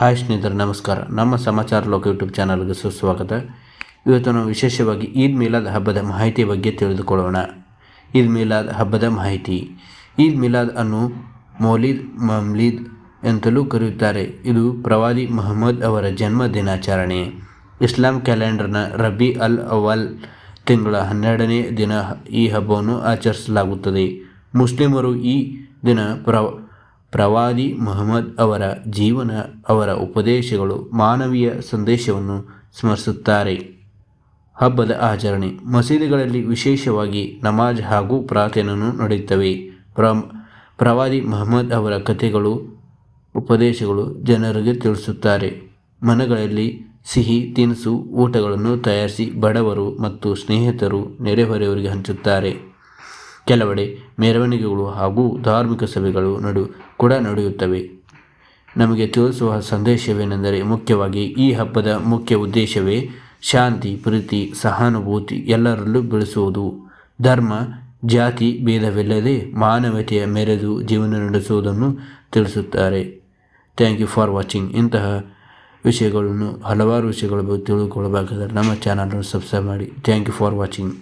Hi ಸ್ನೇಹಿತರೆ, ನಮಸ್ಕಾರ. ನಮ್ಮ ಸಮಾಚಾರ ಲೋಕ ಯೂಟ್ಯೂಬ್ ಚಾನಲ್ಗೆ ಸುಸ್ವಾಗತ. ಇವತ್ತು ನಾವು ವಿಶೇಷವಾಗಿ ಈದ್ ಮಿಲಾದ್ ಹಬ್ಬದ ಮಾಹಿತಿ ಬಗ್ಗೆ ತಿಳಿದುಕೊಳ್ಳೋಣ. ಈದ್ ಮಿಲಾದ್ ಹಬ್ಬದ ಮಾಹಿತಿ. ಈದ್ ಮಿಲಾದ್ ಅನ್ನು ಮೌಲೀದ್ ಮಮ್ಲೀದ್ ಅಂತಲೂ ಕರೆಯುತ್ತಾರೆ. ಇದು ಪ್ರವಾದಿ ಮೊಹಮ್ಮದ್ ಅವರ ಜನ್ಮ ದಿನಾಚರಣೆ. ಇಸ್ಲಾಂ ಕ್ಯಾಲೆಂಡರ್ನ ರಬಿ ಅಲ್ ಅವಲ್ ತಿಂಗಳ ಹನ್ನೆರಡನೇ ದಿನ ಈ ಹಬ್ಬವನ್ನು ಆಚರಿಸಲಾಗುತ್ತದೆ. ಮುಸ್ಲಿಮರು ಈ ದಿನ ಪ್ರ ಪ್ರವಾದಿ ಮೊಹಮ್ಮದ್ ಅವರ ಜೀವನ, ಅವರ ಉಪದೇಶಗಳು ಮಾನವೀಯ ಸಂದೇಶವನ್ನು ಸ್ಮರಿಸುತ್ತಾರೆ. ಹಬ್ಬದ ಆಚರಣೆ. ಮಸೀದಿಗಳಲ್ಲಿ ವಿಶೇಷವಾಗಿ ನಮಾಜ್ ಹಾಗೂ ಪ್ರಾರ್ಥನೆಯನ್ನು ನಡೆಯುತ್ತವೆ. ಪ್ರ ಪ್ರವಾದಿ ಮಹಮ್ಮದ್ ಅವರ ಕಥೆಗಳು, ಉಪದೇಶಗಳು ಜನರಿಗೆ ತಿಳಿಸುತ್ತಾರೆ. ಮನೆಗಳಲ್ಲಿ ಸಿಹಿ, ತಿನಿಸು, ಊಟಗಳನ್ನು ತಯಾರಿಸಿ ಬಡವರು ಮತ್ತು ಸ್ನೇಹಿತರು ನೆರೆಹೊರೆಯವರಿಗೆ ಹಂಚುತ್ತಾರೆ. ಕೆಲವೆಡೆ ಮೆರವಣಿಗೆಗಳು ಹಾಗೂ ಧಾರ್ಮಿಕ ಸಭೆಗಳು ನಡು ಕೂಡ ನಡೆಯುತ್ತವೆ. ನಮಗೆ ತಿಳಿಸುವ ಸಂದೇಶವೇನೆಂದರೆ ಮುಖ್ಯವಾಗಿ ಈ ಹಬ್ಬದ ಮುಖ್ಯ ಉದ್ದೇಶವೇ ಶಾಂತಿ, ಪ್ರೀತಿ, ಸಹಾನುಭೂತಿ ಎಲ್ಲರಲ್ಲೂ ಬೆಳೆಸುವುದು. ಧರ್ಮ, ಜಾತಿ ಭೇದವಿಲ್ಲದೆ ಮಾನವತೆಯ ಮೆರೆದು ಜೀವನ ನಡೆಸುವುದನ್ನು ತಿಳಿಸುತ್ತಾರೆ. Thank you for watching. ಇಂತಹ ವಿಷಯಗಳನ್ನು ಹಲವಾರು ವಿಷಯಗಳ ಬಗ್ಗೆ ತಿಳಿದುಕೊಳ್ಳಬೇಕಾದರೆ ನಮ್ಮ ಚಾನಲನ್ನು ಸಬ್ಸ್ಕ್ರೈಬ್ ಮಾಡಿ. Thank you for watching.